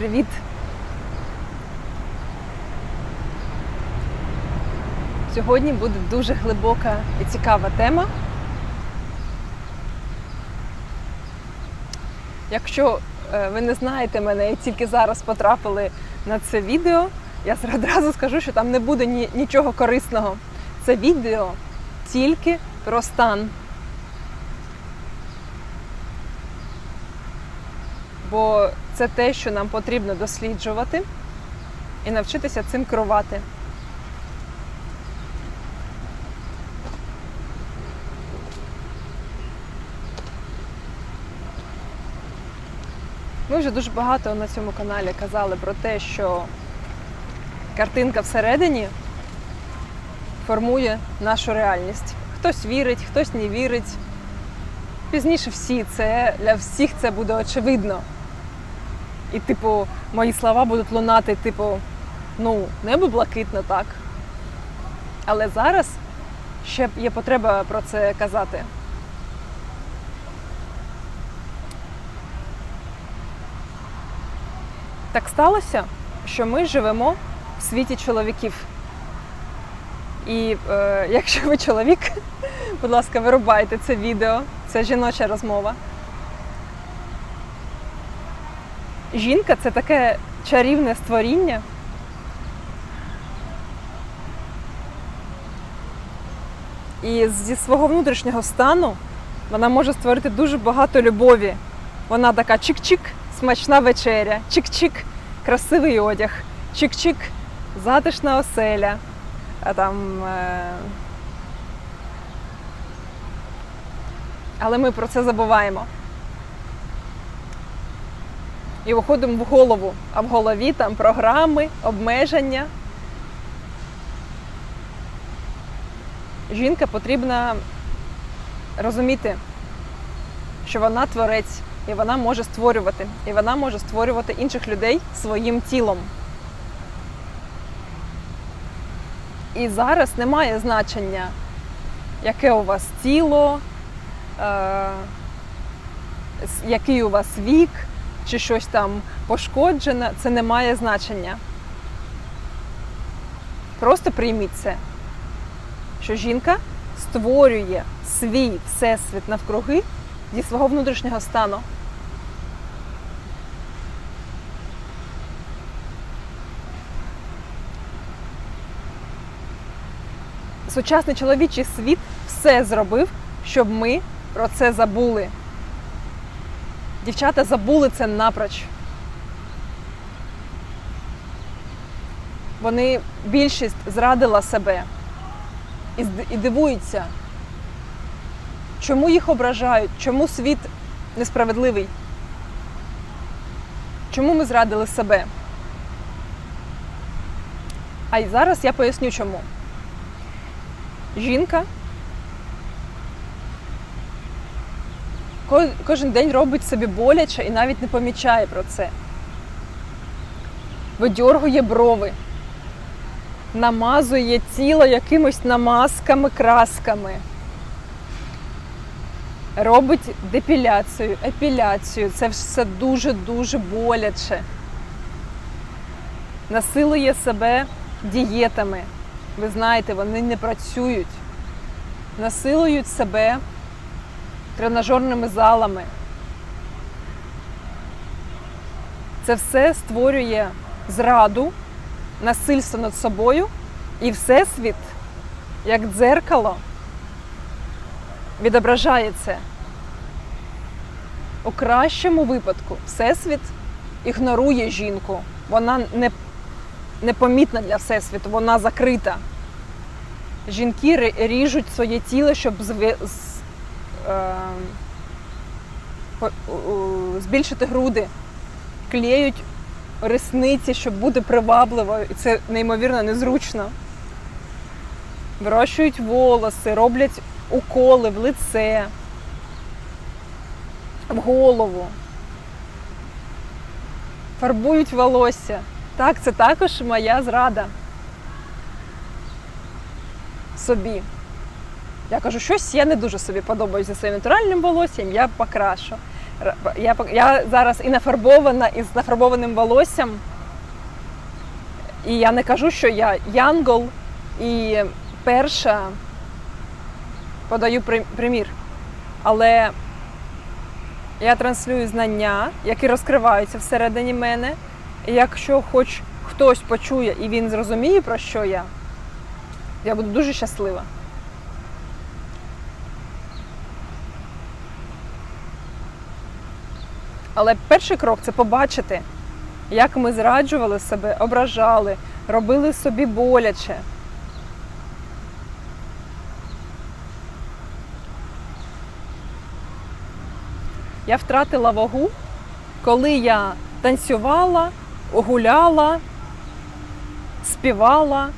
Привіт! Сьогодні буде дуже глибока і цікава тема. Якщо е, ви не знаєте мене і тільки зараз потрапили на це відео, я одразу скажу, що там не буде нічого корисного. Це відео тільки про стан. Бо це те, що нам потрібно досліджувати і навчитися цим керувати. Ми вже дуже багато на цьому каналі казали про те, що картинка всередині формує нашу реальність. Хтось вірить, хтось не вірить. Пізніше всі це для всіх це буде очевидно. І, типу, мої слова будуть лунати, типу, ну, небо блакитне, так. Але зараз ще є потреба про це казати. Так сталося, що ми живемо в світі чоловіків. І е, якщо ви чоловік, будь ласка, вирубайте це відео, це жіноча розмова. Жінка це таке чарівне створіння. І зі свого внутрішнього стану вона може створити дуже багато любові. Вона така чик-чик, смачна вечеря, чик-чик, красивий одяг, чик-чик, затишна оселя. А там. Е... Але ми про це забуваємо. І виходимо в голову, а в голові там програми, обмеження. Жінка потрібна розуміти, що вона творець, і вона може створювати, і вона може створювати інших людей своїм тілом. І зараз немає значення, яке у вас тіло, е- який у вас вік, чи щось там пошкоджене, це не має значення. Просто прийміть це, що жінка створює свій всесвіт навкруги зі свого внутрішнього стану. Сучасний чоловічий світ все зробив, щоб ми про це забули. Дівчата забули це напроч. Вони більшість зрадила себе і, дивуються, чому їх ображають, чому світ несправедливий, чому ми зрадили себе. А й зараз я поясню чому. Жінка кожен день робить собі боляче і навіть не помічає про це. Видьоргує брови, намазує тіло якимось намазками, красками, робить депіляцію, епіляцію. Це все дуже-дуже боляче. Насилує себе дієтами. Ви знаєте, вони не працюють, насилують себе тренажерними залами. Це все створює зраду, насильство над собою і всесвіт, як дзеркало, відображає це. У кращому випадку Всесвіт ігнорує жінку. Вона не, непомітна для Всесвіту, вона закрита. Жінки ріжуть своє тіло, щоб збільшити груди, клеють ресниці, щоб бути привабливою, і це неймовірно незручно. Вирощують волоси, роблять уколи в лице, в голову, фарбують волосся. Так, це також моя зрада собі. Я кажу, щось я не дуже собі подобаюся своїм натуральним волоссям, я покрашу. Я, я зараз і нафарбована, і з нафарбованим волоссям. І я не кажу, що я янгол і перша подаю примір. Але я транслюю знання, які розкриваються всередині мене. І якщо хоч хтось почує і він зрозуміє, про що я, я буду дуже щаслива. Але перший крок це побачити, як ми зраджували себе, ображали, робили собі боляче. Я втратила вагу, коли я танцювала, гуляла, співала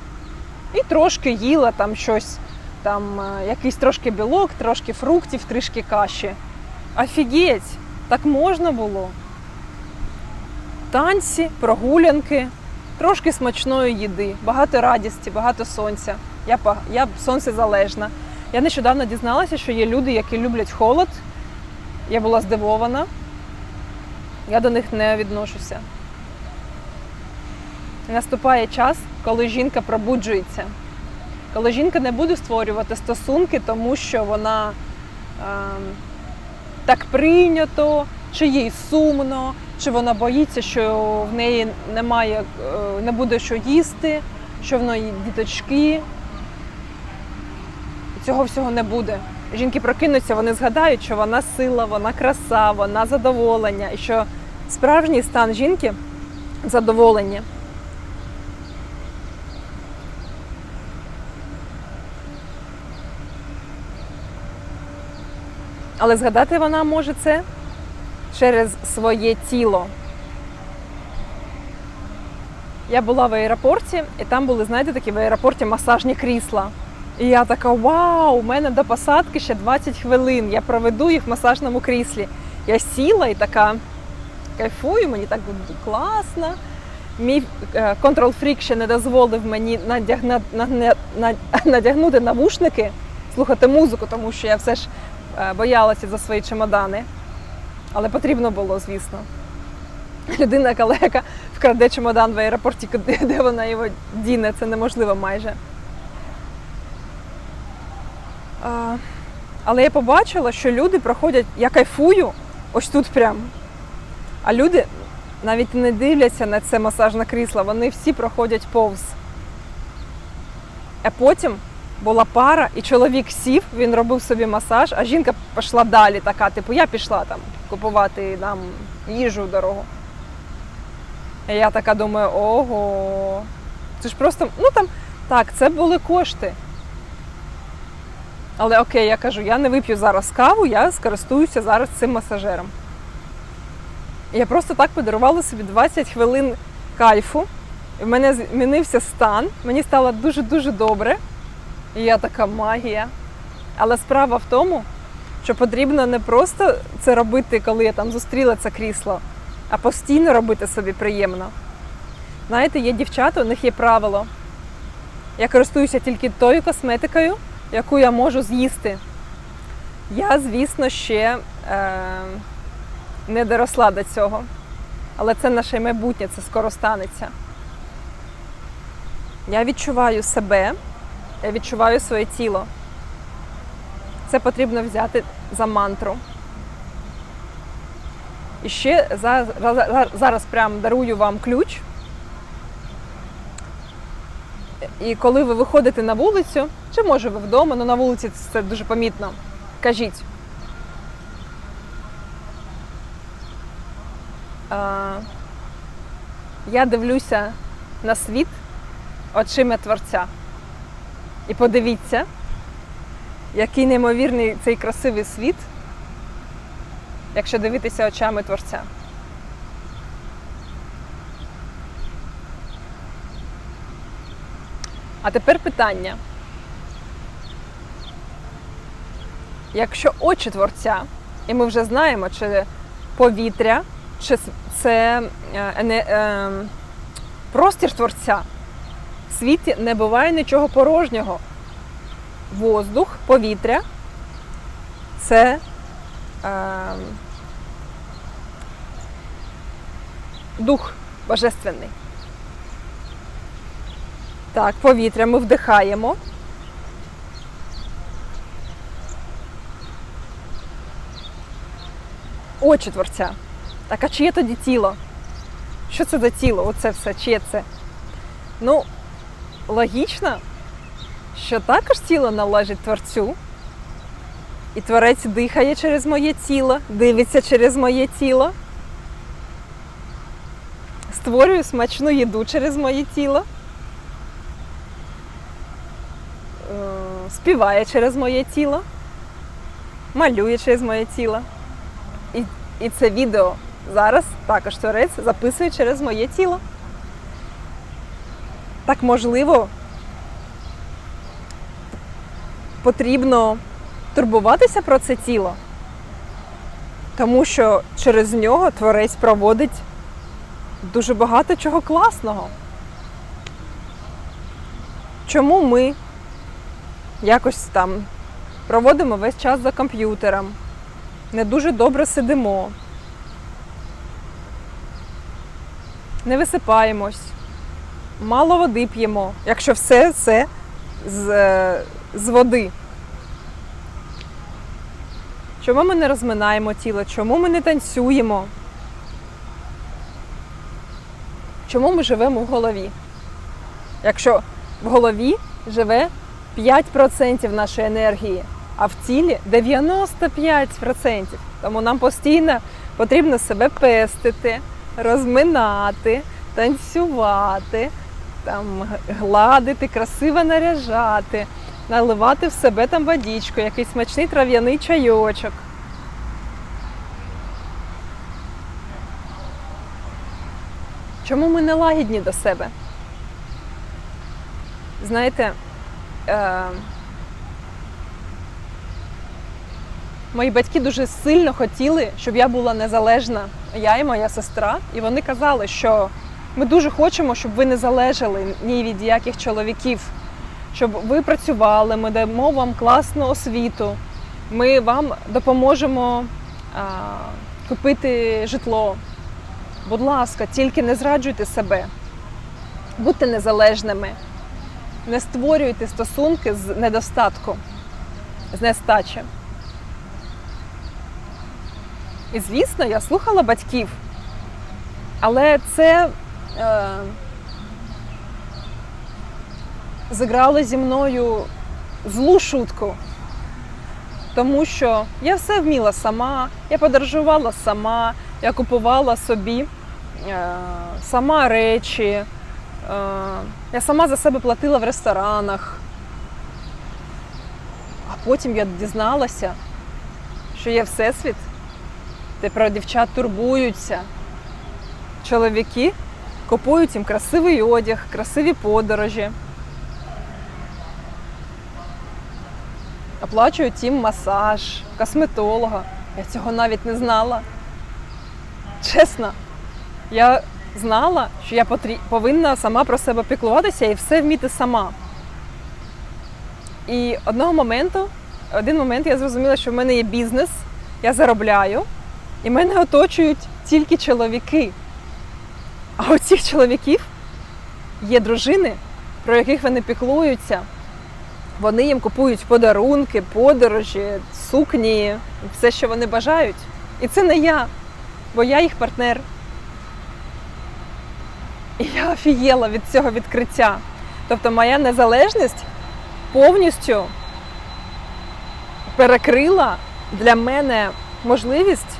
і трошки їла там щось, там е, якийсь трошки білок, трошки фруктів, трішки каші. Офігеть, так можна було. Танці, прогулянки, трошки смачної їди, багато радісті, багато сонця. Я, я сонцезалежна. Я нещодавно дізналася, що є люди, які люблять холод. Я була здивована. Я до них не відношуся. Наступає час, коли жінка пробуджується. Коли жінка не буде створювати стосунки, тому що вона ем, так прийнято, чи їй сумно, чи вона боїться, що в неї немає, е, не буде що їсти, що в неї діточки. Цього всього не буде. Жінки прокинуться, вони згадають, що вона сила, вона краса, вона задоволення, і що справжній стан жінки задоволення. Але згадати вона може це через своє тіло. Я була в аеропорті, і там були, знаєте, такі в аеропорті масажні крісла. І я така: вау, у мене до посадки ще 20 хвилин. Я проведу їх в масажному кріслі. Я сіла і така кайфую, мені так класно. Мій контрол-фрік ще не дозволив мені надягна, на- на- на- надягнути навушники, слухати музику, тому що я все ж е, боялася за свої чемодани. Але потрібно було, звісно. Людина калека вкраде чемодан в аеропорті, де вона його діне, це неможливо майже. Але я побачила, що люди проходять, я кайфую ось тут прям. А люди навіть не дивляться на це масажне крісло, вони всі проходять повз. А потім була пара, і чоловік сів, він робив собі масаж, а жінка пішла далі, така, типу, я пішла там купувати нам їжу в дорогу. І я така думаю, ого. Це ж просто, ну там, так, це були кошти. Але окей, я кажу, я не вип'ю зараз каву, я скористуюся зараз цим масажером. Я просто так подарувала собі 20 хвилин кайфу. В мене змінився стан, мені стало дуже-дуже добре. І я така магія. Але справа в тому, що потрібно не просто це робити, коли я там зустріла це крісло, а постійно робити собі приємно. Знаєте, є дівчата, у них є правило. Я користуюся тільки тою косметикою, яку я можу з'їсти. Я, звісно, ще е, не доросла до цього. Але це наше майбутнє, це скоро станеться. Я відчуваю себе, я відчуваю своє тіло. Це потрібно взяти за мантру. І ще за- за- за- зараз прям дарую вам ключ. І коли ви виходите на вулицю, чи може ви вдома, але на вулиці це дуже помітно. Кажіть. Я дивлюся на світ очима Творця. І подивіться, який неймовірний цей красивий світ, якщо дивитися очами Творця. А тепер питання. Якщо очі творця, і ми вже знаємо, чи повітря, чи це е, не, е, простір творця, в світі не буває нічого порожнього. Воздух, повітря це е, дух божественний. Так, повітря ми вдихаємо. Очі творця. Так, а чиє тоді тіло? Що це за тіло? Оце все, чиє це? Ну, логічно, що також тіло належить творцю. І творець дихає через моє тіло, дивиться через моє тіло. Створюю смачну їду через моє тіло. Е, Співає через моє тіло, малює через моє тіло. І, і це відео зараз також творець записує через моє тіло. Так можливо, потрібно турбуватися про це тіло, тому що через нього творець проводить дуже багато чого класного. Чому ми якось там проводимо весь час за комп'ютером, не дуже добре сидимо, не висипаємось, мало води п'ємо, якщо все це з, е, з води. Чому ми не розминаємо тіло? Чому ми не танцюємо? Чому ми живемо в голові? Якщо в голові живе 5% нашої енергії, а в тілі 95%. Тому нам постійно потрібно себе пестити, розминати, танцювати, там, гладити, красиво наряжати, наливати в себе там водичку, якийсь смачний трав'яний чайочок. Чому ми не лагідні до себе? Знаєте, е, мої батьки дуже сильно хотіли, щоб я була незалежна, я і моя сестра. І вони казали, що ми дуже хочемо, щоб ви не залежали ні від яких чоловіків, щоб ви працювали, ми дамо вам класну освіту, ми вам допоможемо а, купити житло. Будь ласка, тільки не зраджуйте себе, будьте незалежними, не створюйте стосунки з недостатку, з нестачі. І звісно, я слухала батьків, але це е, зіграло зі мною злу шутку, тому що я все вміла сама, я подорожувала сама, я купувала собі е, сама речі, е, я сама за себе платила в ресторанах. А потім я дізналася, що є всесвіт, де про дівчат турбуються. Чоловіки купують їм красивий одяг, красиві подорожі. Оплачують їм масаж, косметолога. Я цього навіть не знала. Чесно, я знала, що я повинна сама про себе піклуватися і все вміти сама. І одного моменту, один момент я зрозуміла, що в мене є бізнес, я заробляю, і мене оточують тільки чоловіки. А у цих чоловіків є дружини, про яких вони піклуються. Вони їм купують подарунки, подорожі, сукні, все, що вони бажають. І це не я, бо я їх партнер. І я офігела від цього відкриття. Тобто моя незалежність повністю перекрила для мене можливість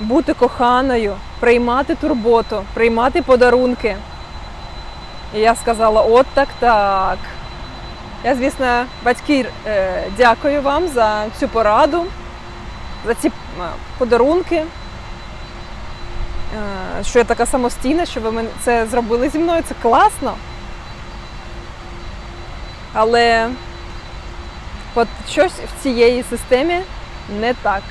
бути коханою, приймати турботу, приймати подарунки. І я сказала: от так так. Я, звісно, батьки, е, дякую вам за цю пораду, за ці е, подарунки, е, що я така самостійна, що ви це зробили зі мною. Це класно. Але от щось в цієї системі не так.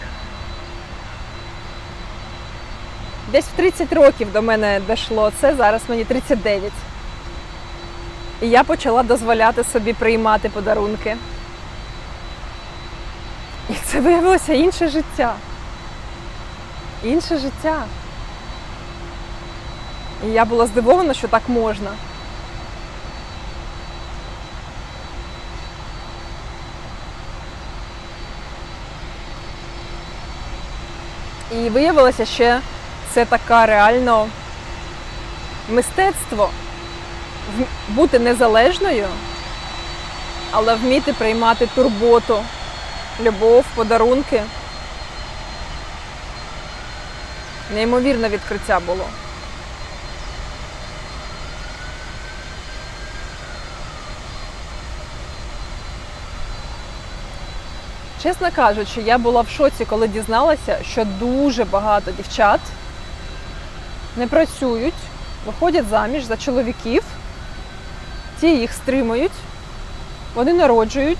Десь в 30 років до мене дійшло це, зараз мені 39. І я почала дозволяти собі приймати подарунки. І це виявилося інше життя. Інше життя. І я була здивована, що так можна. І виявилося ще це така реально мистецтво бути незалежною, але вміти приймати турботу, любов, подарунки. Неймовірне відкриття було. Чесно кажучи, я була в шоці, коли дізналася, що дуже багато дівчат не працюють, виходять заміж за чоловіків, ті їх стримують, вони народжують.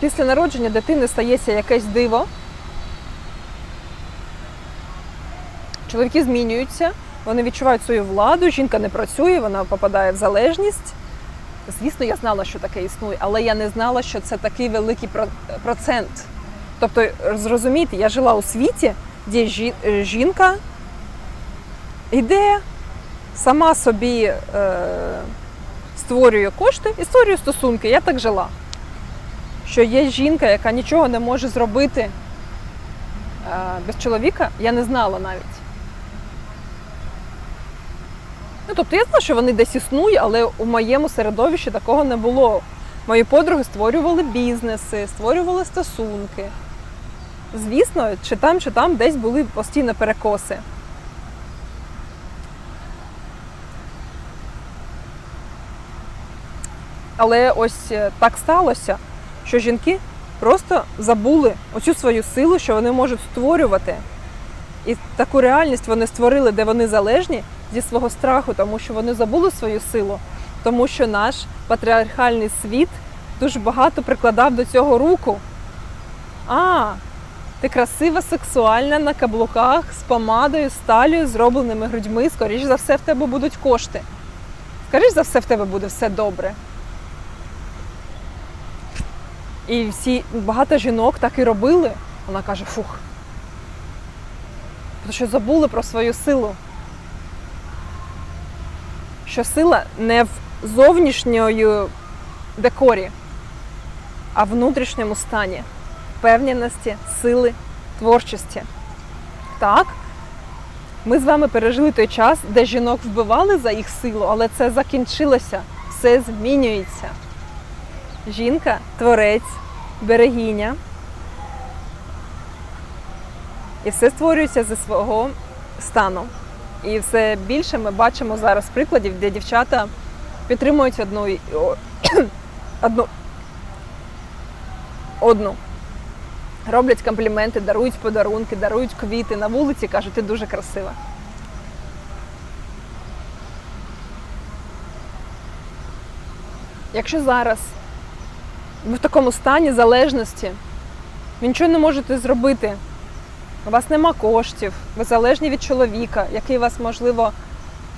Після народження дитини стається якесь диво. Чоловіки змінюються, вони відчувають свою владу, жінка не працює, вона попадає в залежність. Звісно, я знала, що таке існує, але я не знала, що це такий великий процент. Тобто, зрозумійте, я жила у світі, де жінка йде, сама собі е, створює кошти і створює стосунки. Я так жила. Що є жінка, яка нічого не може зробити е, без чоловіка, я не знала навіть. Ну, тобто я знала, що вони десь існують, але у моєму середовищі такого не було. Мої подруги створювали бізнеси, створювали стосунки. Звісно, чи там, чи там десь були постійно перекоси. Але ось е, так сталося, що жінки просто забули оцю свою силу, що вони можуть створювати. І таку реальність вони створили, де вони залежні зі свого страху, тому що вони забули свою силу, тому що наш патріархальний світ дуже багато прикладав до цього руку. А, ти красива, сексуальна на каблуках з помадою, з талією, зробленими грудьми. Скоріш за все, в тебе будуть кошти. Скоріш за все, в тебе буде все добре. І всі багато жінок так і робили. Вона каже: фух. Тому що забули про свою силу. Що сила не в зовнішньої декорі, а в внутрішньому стані впевненості, сили, творчості. Так, ми з вами пережили той час, де жінок вбивали за їх силу, але це закінчилося, все змінюється. Жінка, творець, берегиня. І все створюється зі свого стану. І все більше ми бачимо зараз прикладів, де дівчата підтримують одну одну, одну. Роблять компліменти, дарують подарунки, дарують квіти на вулиці, кажуть, ти дуже красива. Якщо зараз в такому стані залежності, ви нічого не можете зробити. У вас нема коштів, ви залежні від чоловіка, який вас, можливо,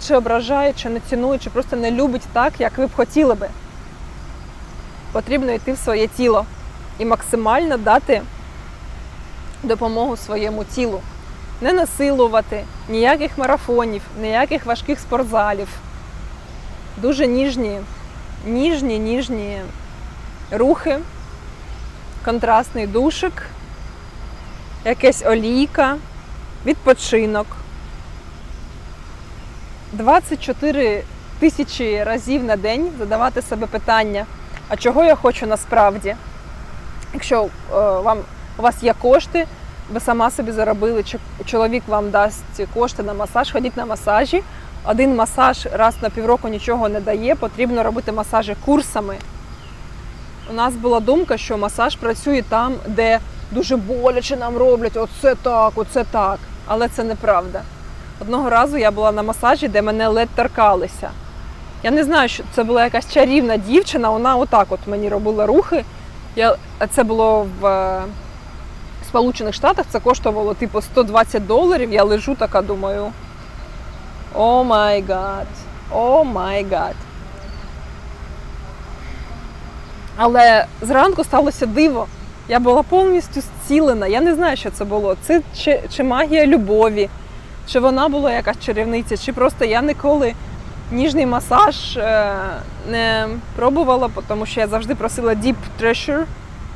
чи ображає, чи не цінує, чи просто не любить так, як ви б хотіли би. Потрібно йти в своє тіло і максимально дати допомогу своєму тілу. Не насилувати ніяких марафонів, ніяких важких спортзалів. Дуже ніжні, ніжні, ніжні рухи, контрастний душик, якась олійка, відпочинок. 24 тисячі разів на день задавати себе питання, а чого я хочу насправді? Якщо е, вам, у вас є кошти, ви сама собі заробили, чи чоловік вам дасть кошти на масаж, ходіть на масажі. Один масаж раз на півроку нічого не дає, потрібно робити масажі курсами. У нас була думка, що масаж працює там, де дуже боляче нам роблять, оце так, оце так. Але це неправда. Одного разу я була на масажі, де мене ледь торкалися. Я не знаю, що це була якась чарівна дівчина, вона отак от мені робила рухи. Я, це було в е, Сполучених Штатах, це коштувало типу 120 доларів. Я лежу така, думаю. О май гад, о май гад. Але зранку сталося диво. Я була повністю зцілена. Я не знаю, що це було. Це чи, чи магія любові, чи вона була якась чарівниця, чи просто я ніколи ніжний масаж е, не пробувала, тому що я завжди просила deep pressure.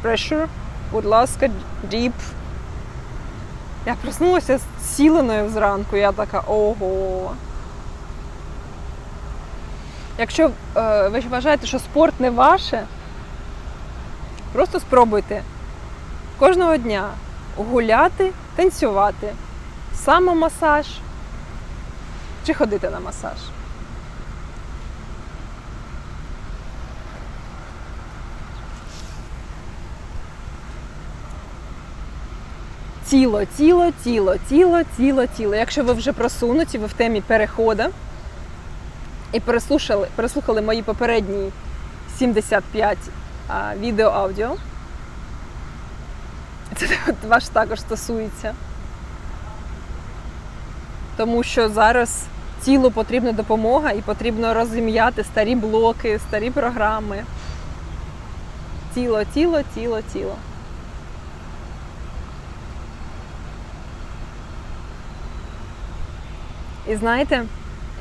pressure. Будь ласка, deep. Я проснулася з сіленою зранку, я така ого. Якщо е, ви вважаєте, що спорт не ваше, просто спробуйте кожного дня гуляти, танцювати, самомасаж чи ходити на масаж. Тіло, тіло, тіло, тіло, тіло, тіло. Якщо ви вже просунуті, ви в темі переходу і переслухали, мої попередні 75 а, відео-аудіо, це ваш також стосується. Тому що зараз тілу потрібна допомога і потрібно розім'яти старі блоки, старі програми. Тіло, тіло, тіло, тіло. І знаєте,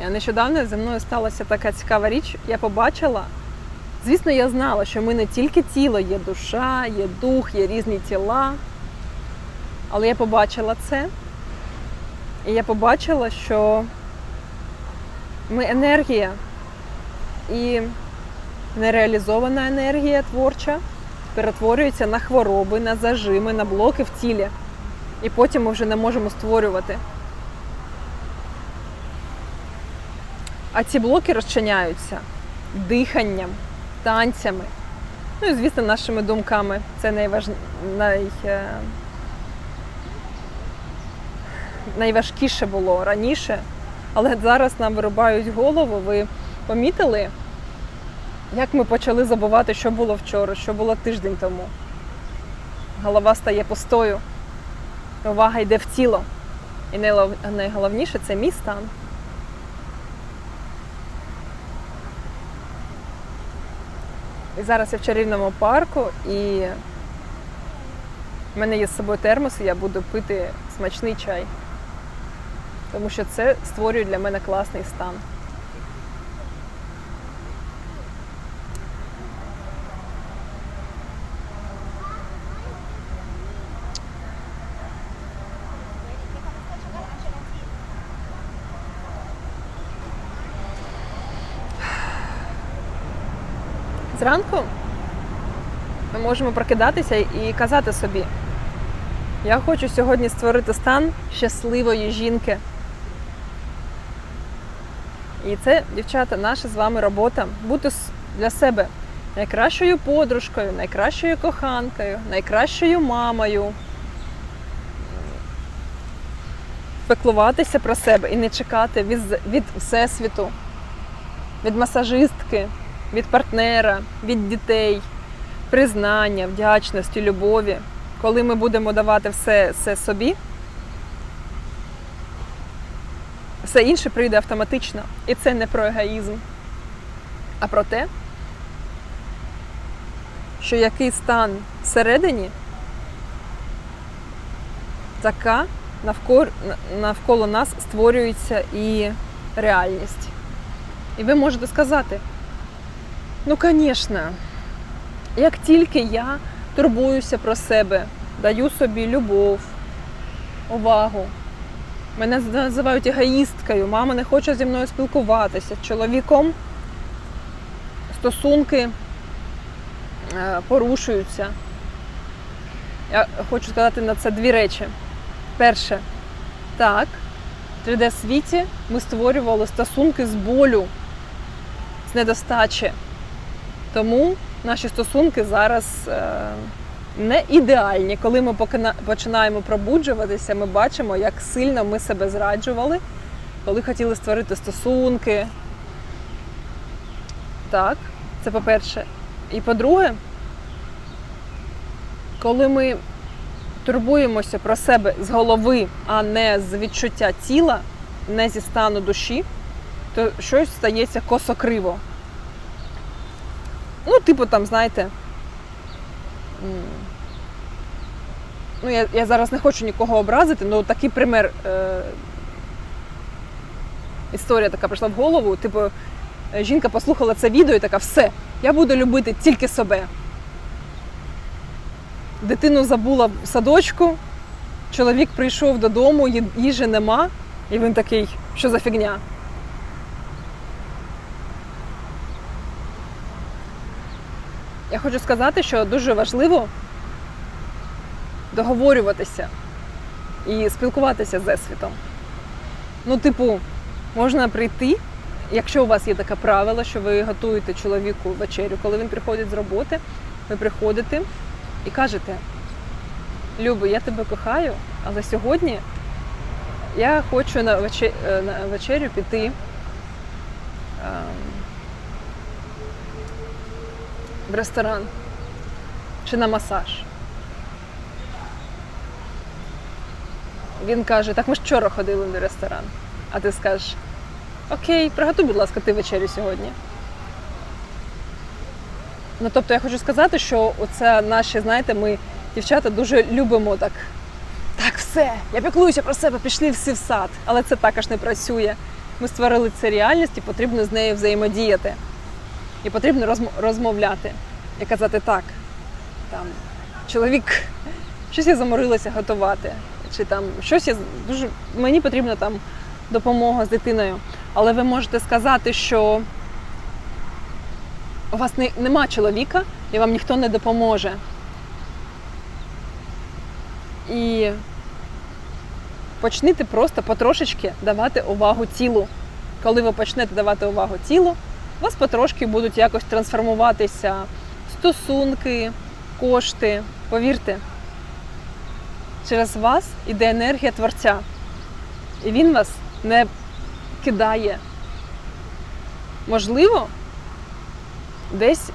нещодавно зі мною сталася така цікава річ. Я побачила, звісно, я знала, що ми не тільки тіло, є душа, є дух, є різні тіла. Але я побачила це. І я побачила, що ми енергія і нереалізована енергія творча перетворюється на хвороби, на зажими, на блоки в тілі. І потім ми вже не можемо створювати. А ці блоки розчиняються диханням, танцями, ну і, звісно, нашими думками. Це найваж... най... е, найважкіше було раніше, але зараз нам вирубають голову. Ви помітили, як ми почали забувати, що було вчора, що було тиждень тому. Голова стає пустою, увага йде в тіло. І найголовніше це мій стан. І зараз я в чарівному парку і в мене є з собою термос, і я буду пити смачний чай. Тому що це створює для мене класний стан. Зранку ми можемо прокидатися і казати собі: я хочу сьогодні створити стан щасливої жінки. І це, дівчата, наша з вами робота бути для себе найкращою подружкою, найкращою коханкою, найкращою мамою. Пеклуватися про себе і не чекати від, від всесвіту, від масажистки, від партнера, від дітей, признання, вдячності, любові. Коли ми будемо давати все, все собі, все інше прийде автоматично. І це не про егоїзм, а про те, що який стан всередині, така навколо, навколо нас створюється і реальність. І ви можете сказати, ну, звісно, як тільки я турбуюся про себе, даю собі любов, увагу. Мене називають егоїсткою, мама не хоче зі мною спілкуватися. Чоловіком стосунки е, порушуються. Я хочу сказати на це дві речі. Перше, так, в 3D-світі ми створювали стосунки з болю, з недостачі. Тому наші стосунки зараз е, не ідеальні. Коли ми починаємо пробуджуватися, ми бачимо, як сильно ми себе зраджували, коли хотіли створити стосунки. Так, це по-перше. І по-друге, коли ми турбуємося про себе з голови, а не з відчуття тіла, не зі стану душі, то щось стається косо-криво. Ну, типу, там, знаєте. Ну, я, я зараз не хочу нікого образити, але такий пример е, історія така прийшла в голову. Типу, жінка послухала це відео і така, все, я буду любити тільки себе. Дитину забула в садочку, чоловік прийшов додому, їжі нема, і він такий, що за фігня? Я хочу сказати, що дуже важливо договорюватися і спілкуватися з Всесвітом. Ну, типу, можна прийти, якщо у вас є таке правило, що ви готуєте чоловіку вечерю, коли він приходить з роботи, ви приходите і кажете: Люби, я тебе кохаю, але сьогодні я хочу на, е, на вечерю піти. В ресторан чи на масаж. Він каже: так ми вчора ходили на ресторан. А ти скажеш: Окей, приготуй, будь ласка, ти вечерю сьогодні. Ну, тобто я хочу сказати, що оце наші, знаєте, ми, дівчата, дуже любимо так. Так, все, я піклуюся про себе, пішли всі в сад. Але це також не працює. Ми створили це реальність і потрібно з нею взаємодіяти. І потрібно розм- розмовляти і казати так. Там, чоловік, щось я заморилася готувати, чи там щось я дуже мені потрібна там допомога з дитиною. Але ви можете сказати, що у вас не, нема чоловіка і вам ніхто не допоможе. І почніть просто потрошечки давати увагу тілу. Коли ви почнете давати увагу тілу, у вас потрошки будуть якось трансформуватися стосунки, кошти. Повірте, через вас іде енергія творця. І він вас не кидає. Можливо, десь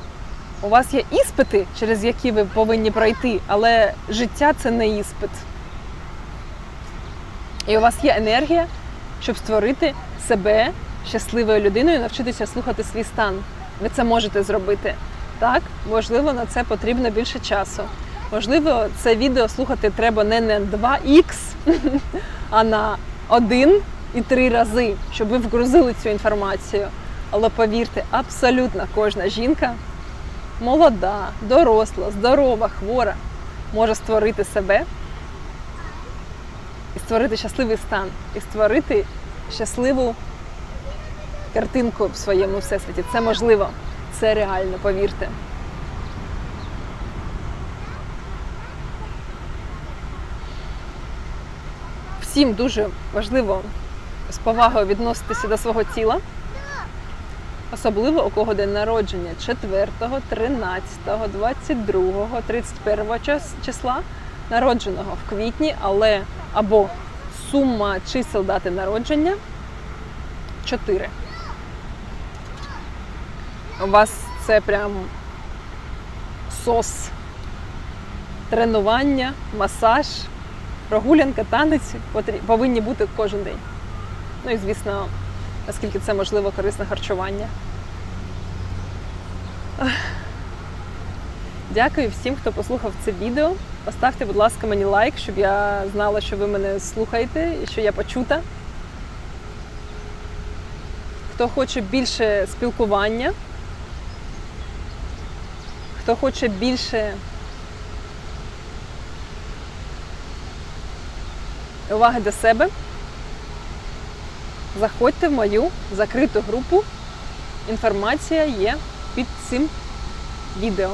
у вас є іспити, через які ви повинні пройти, але життя це не іспит. І у вас є енергія, щоб створити себе щасливою людиною, навчитися слухати свій стан. Ви це можете зробити. Так, можливо, на це потрібно більше часу. Можливо, це відео слухати треба не на 2х, а на 1 і 3 рази, щоб ви вгрузили цю інформацію. Але повірте, абсолютно кожна жінка молода, доросла, здорова, хвора може створити себе і створити щасливий стан, і створити щасливу картинку в своєму всесвіті. Це можливо, це реально, повірте. Всім дуже важливо з повагою відноситися до свого тіла, особливо у кого день народження 4, 13, 22, 31 числа народженого в квітні, але або сума чисел дати народження 4. У вас це прям сос, тренування, масаж, прогулянка, танець повинні бути кожен день. Ну і звісно, наскільки це можливо, корисне харчування. Дякую всім, хто послухав це відео. Поставте, будь ласка, мені лайк, щоб я знала, що ви мене слухаєте і що я почута. Хто хоче більше спілкування, хто хоче більше уваги до себе, заходьте в мою закриту групу. Інформація є під цим відео.